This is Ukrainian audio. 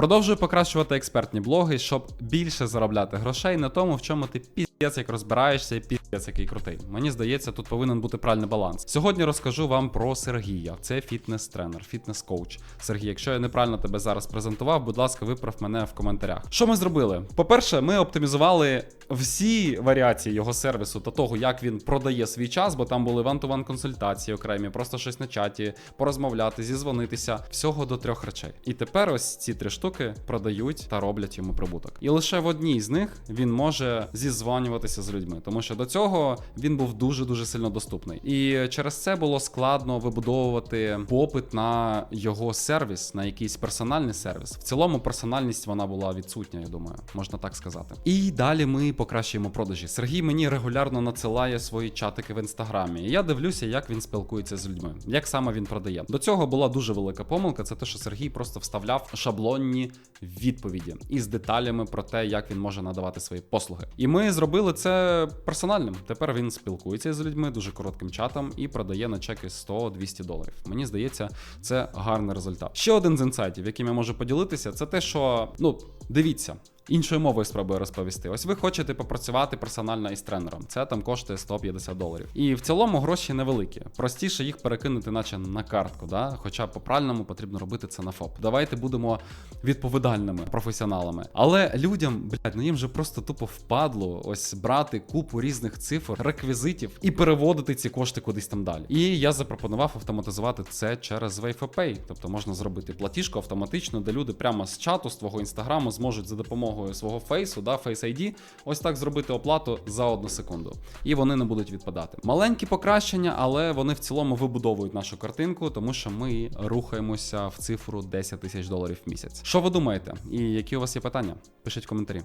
Продовжую покращувати експертні блоги, щоб більше заробляти грошей на тому, в чому ти як розбираєшся і піздець який крутий. Мені здається, тут повинен бути правильний баланс. Сьогодні розкажу вам про Сергія. Це фітнес-тренер, фітнес-коуч. Сергій, якщо я неправильно тебе зараз презентував, будь ласка, виправ мене в коментарях. Що ми зробили? По-перше, ми оптимізували всі варіації його сервісу та того, як він продає свій час, бо там були ван-ту-ван консультації окремі, просто щось на чаті, порозмовляти, зізвонитися, всього до трьох речей. І тепер ось ці три штуки продають та роблять йому прибуток. І лише в одній з них він може зізванюватися з людьми, тому що до цього він був дуже дуже сильно доступний. І через це було складно вибудовувати попит на його сервіс, на якийсь персональний сервіс. В цілому персональність вона була відсутня, я думаю, можна так сказати. І далі ми покращуємо продажі. Сергій мені регулярно надсилає свої чатики в інстаграмі. І я дивлюся, як він спілкується з людьми, як саме він продає. До цього була дуже велика помилка. Це те, що Сергій просто вставляв шаблонні відповіді із деталями про те, як він може надавати свої послуги. І ми зробили це персональним. Тепер він спілкується з людьми дуже коротким чатом і продає на чеки 100-200 доларів. Мені здається, це гарний результат. Ще один з інсайтів, яким я можу поділитися, це те, що ну дивіться. Іншою мовою спробую розповісти. Ось ви хочете попрацювати персонально із тренером. Це там коштує 150 доларів. І в цілому гроші невеликі. Простіше їх перекинути, наче на картку. Да? Хоча по правильному потрібно робити це на ФОП. Давайте будемо відповідальними професіоналами. Але людям, блядь, ну їм же просто тупо впадло ось брати купу різних цифр, реквізитів і переводити ці кошти кудись там далі. І я запропонував автоматизувати це через WayForPay. Тобто можна зробити платіжку автоматично, де люди прямо з чату, з твого інстаграму зможуть за допомогою свого фейсу, да, Face ID, ось так зробити оплату за одну секунду. І вони не будуть відпадати. Маленькі покращення, але вони в цілому вибудовують нашу картинку, тому що ми рухаємося в цифру 10 тисяч доларів в місяць. Що ви думаєте? І які у вас є питання? Пишіть коментарі.